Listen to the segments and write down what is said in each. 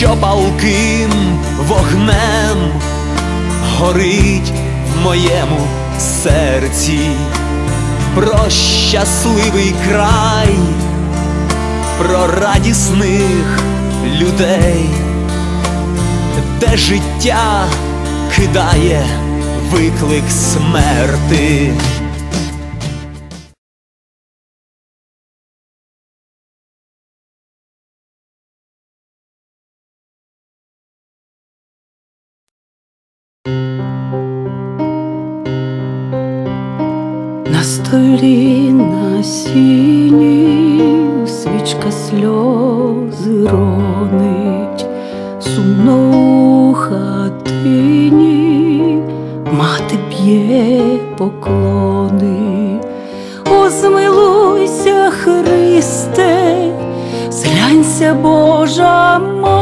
що палким вогнем горить в моєму серці, про щасливий край, про радісних людей, де життя кидає виклик смерти. На столі на сіні свічка сльози ронить, сумно у хатині, мати б'є поклони, О, змилуйся, Христе, зглянься, Божа мати,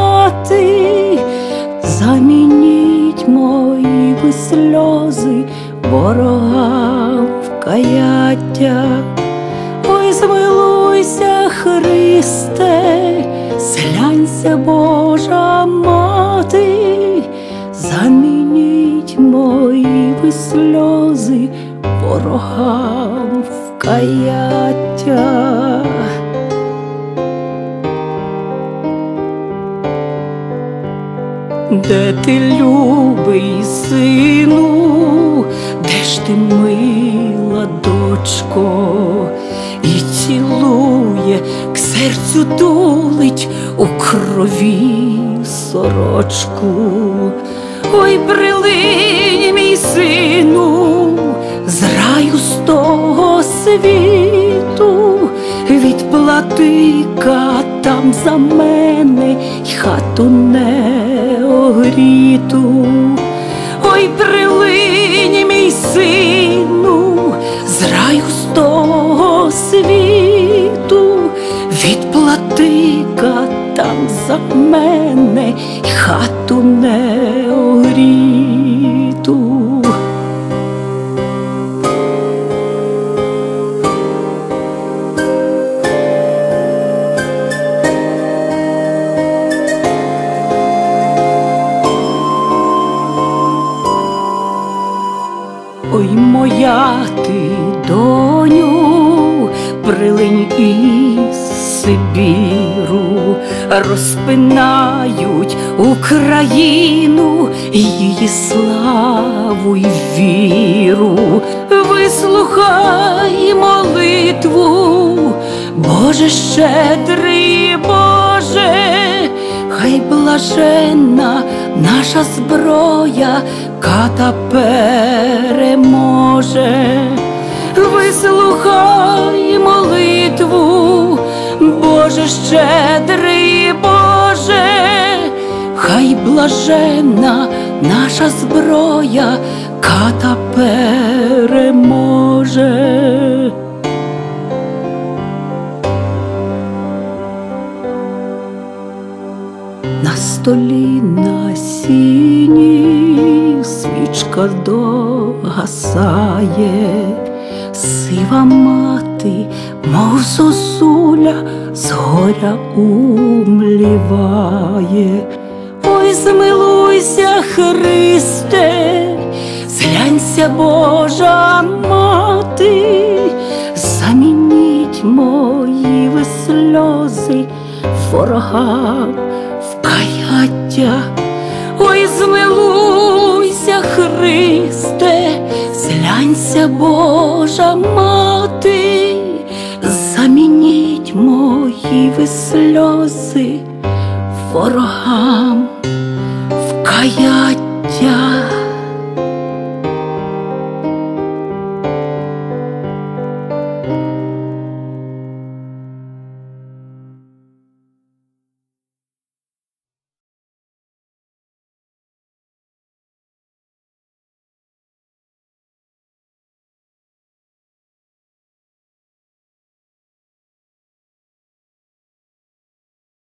ворогам каяття, Ой, змилуйся, Христе, зглянься, Божа мати, замініть мої ви сльози ворогам вкаяття. Де ти, любий сину, де ж ти мила дочко, і цілує, к серцю тулить у крові сорочку. Ой, прилинь, мій сину, з раю з того світу, відплати катам за мене й хату не огріту. Ой, прилинь, мій сину, з раю з того світу, відплати катам за мене й хату не Сибіру, розпинають Україну, її славу й віру, вислухай молитву, Боже щедрий Боже, хай блаженна наша зброя, ката переможе, вислухай Боже щедрий Боже, хай блаженна наша зброя, ката переможе. На столі на сіні свічка догасає, сива мати, мов зозуля, з горя умліває. Ой, змилуйся, Христе, зглянься Божа мати, замініть мої ви сльози ворогам в каяття. Ой, змилуйся, Христе, зглянься Божа мати, ви сльози ворогам в каяття.